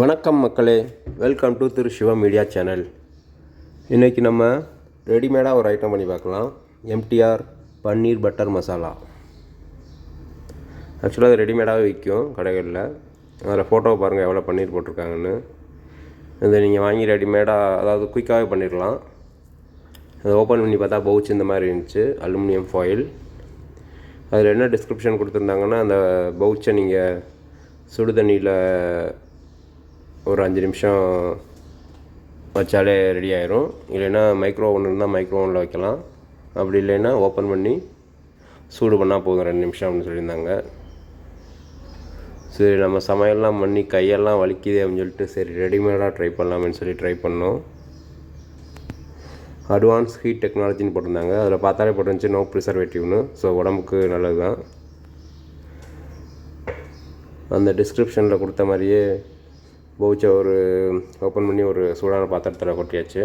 வணக்கம் மக்களே. Welcome to Thiru Siva media channel இன்றைக்கி நம்ம ரெடிமேடாக ஒரு ஐட்டம் பண்ணி பார்க்கலாம். MTR paneer butter masala. ஆக்சுவலாக அது ரெடிமேடாகவே விற்கும் கடைகளில். அதில் ஃபோட்டோவை பாருங்கள் எவ்வளோ பன்னீர் போட்டிருக்காங்கன்னு. இதை நீங்கள் வாங்கி ரெடிமேடாக அதாவது குயிக்காகவே பண்ணிடலாம் அதை ஓப்பன் பண்ணி பார்த்தா பவுச் இந்த மாதிரி இருந்துச்சு அலுமினியம் ஃபாயில் அதில் என்ன டிஸ்கிரிப்ஷன் கொடுத்துருந்தாங்கன்னா அந்த பவுச்சை நீங்கள் சுடு தண்ணியில் ஒரு அஞ்சு நிமிஷம் வச்சாலே ரெடி ஆயிரும். இல்லைன்னா மைக்ரோ ஓவன் இருந்தால் மைக்ரோ ஓவனில் வைக்கலாம். அப்படி இல்லைன்னா ஓப்பன் பண்ணி சூடு பண்ணால் போதும். ரெண்டு நிமிஷம் அப்படின்னு சொல்லியிருந்தாங்க. சரி நம்ம சமையல்லாம் பண்ணி கையெல்லாம் வலிக்குது அப்படின்னு சொல்லிட்டு சரி ரெடிமேடாக ட்ரை பண்ணலாமேன்னு சொல்லி ட்ரை பண்ணோம். அட்வான்ஸ் ஹீட் டெக்னாலஜின்னு போட்டிருந்தாங்க. அதில் பார்த்தாலே போட்டுருந்துச்சு நோ ப்ரிசர்வேட்டிவ்னு ஸோ உடம்புக்கு நல்லது தான் அந்த டிஸ்கிரிப்ஷனில் கொடுத்த மாதிரியே பவுச்சை ஒரு ஓப்பன் பண்ணி ஒரு சூடான பாத்திரத்தில் கொட்டியாச்சு.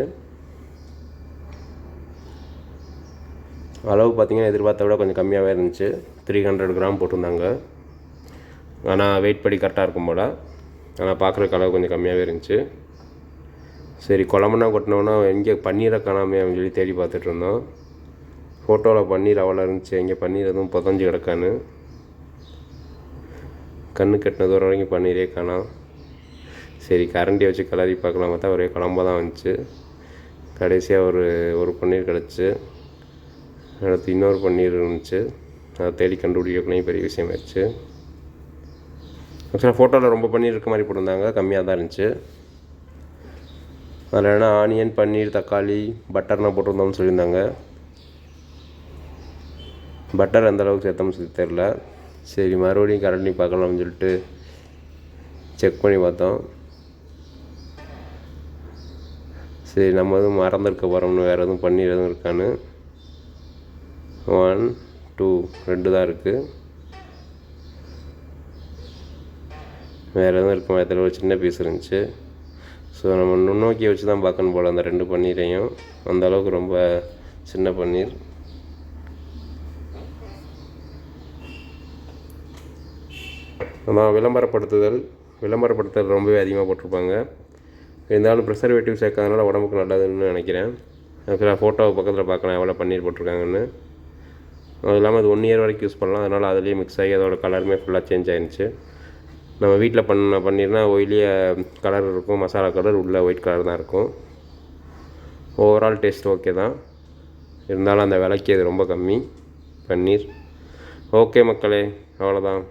அளவு பார்த்திங்கன்னா எதிர்பார்த்த விட கொஞ்சம் கம்மியாகவே இருந்துச்சு. த்ரீ ஹண்ட்ரட் கிராம் போட்டிருந்தாங்க. ஆனால் வெயிட் படி கரெக்டாக இருக்கும் போல். ஆனால் பார்க்குறக்கு அளவு கொஞ்சம் கம்மியாகவே இருந்துச்சு. சரி குழம்புனா கொட்டினோன்னா எங்கே பன்னீரை காணாமே அப்படின்னு சொல்லி தேடி பார்த்துட்டு இருந்தோம். ஃபோட்டோவில் பன்னீர் அவ்வளோ இருந்துச்சு. எங்கே பன்னீர் எதுவும் புதஞ்சு கிடக்கான்னு. கண்ணு கட்டின தூரம் வரைக்கும் பன்னீரே காணாம். சரி கரண்டி வச்சு கிளறி பார்க்கலாம்? பார்த்தா ஒரே குழம்பா தான் வந்துச்சு. கடைசியாக ஒரு ஒரு பன்னீர் கிடச்சி. அடுத்து இன்னொரு பன்னீர் இருந்துச்சு. அதை தேடி கண்டுபிடிக்கக்கூடிய பெரிய விஷயமாயிருச்சு ஆக்சுவலாக ஃபோட்டோவில் ரொம்ப பன்னீர் இருக்க மாதிரி போட்டிருந்தாங்க. கம்மியாக தான் இருந்துச்சு. அதில் என்ன ஆனியன் பன்னீர் தக்காளி பட்டர்லாம் போட்டிருந்தோம்னு சொல்லியிருந்தாங்க. பட்டர் எந்த அளவுக்கு சேர்த்தோம்னு சொல்லி தெரில சரி மறுபடியும் கரண்டி பார்க்கலாம்னு சொல்லிட்டு செக் பண்ணி பார்த்தோம். சரி நம்ம எதுவும் மறந்துருக்க போகிறோம்னு வேறு எதுவும் பன்னீர் எதுவும் இருக்கான்னு. ஒன் டூ ரெண்டு தான் இருக்குது வேறு எதுவும் இருக்க? மாதிரி ஒரு சின்ன பீஸ் இருந்துச்சு. ஸோ நம்ம நுண்ணோக்கியை வச்சு தான் பார்க்கணும் போல் அந்த ரெண்டு பன்னீரையும். அந்த அளவுக்கு ரொம்ப சின்ன பன்னீர். அதான் விளம்பரப்படுத்துதல். விளம்பரப்படுத்துதல் ரொம்பவே அதிகமாக போட்டிருப்பாங்க. இருந்தாலும் ப்ரிசர்வேட்டிவ் சேர்க்கறதுனால உடம்புக்கு நல்லதுன்னு நினைக்கிறேன். ஆக்சுவலாக ஃபோட்டோவை பக்கத்தில் பார்க்கலாம் எவ்வளோ பன்னீர் போட்டிருக்காங்கன்னு. அது இல்லாமல் அது ஒன் இயர் வரைக்கும் யூஸ் பண்ணலாம். அதனால் அதுலேயே மிக்ஸ் ஆகி அதோட கலருமே ஃபுல்லாக சேஞ்ச் ஆகிருந்துச்சு நம்ம வீட்டில் பண்ண பன்னீர்னா ஒயிலிய கலர் இருக்கும். மசாலா கலர் உள்ளே ஒயிட் கலர் தான் இருக்கும். ஓவரால் டேஸ்ட் ஓகே தான். இருந்தாலும் அந்த விலைக்கு அது ரொம்ப கம்மி. பன்னீர். ஓகே மக்களே அவ்வளோதான்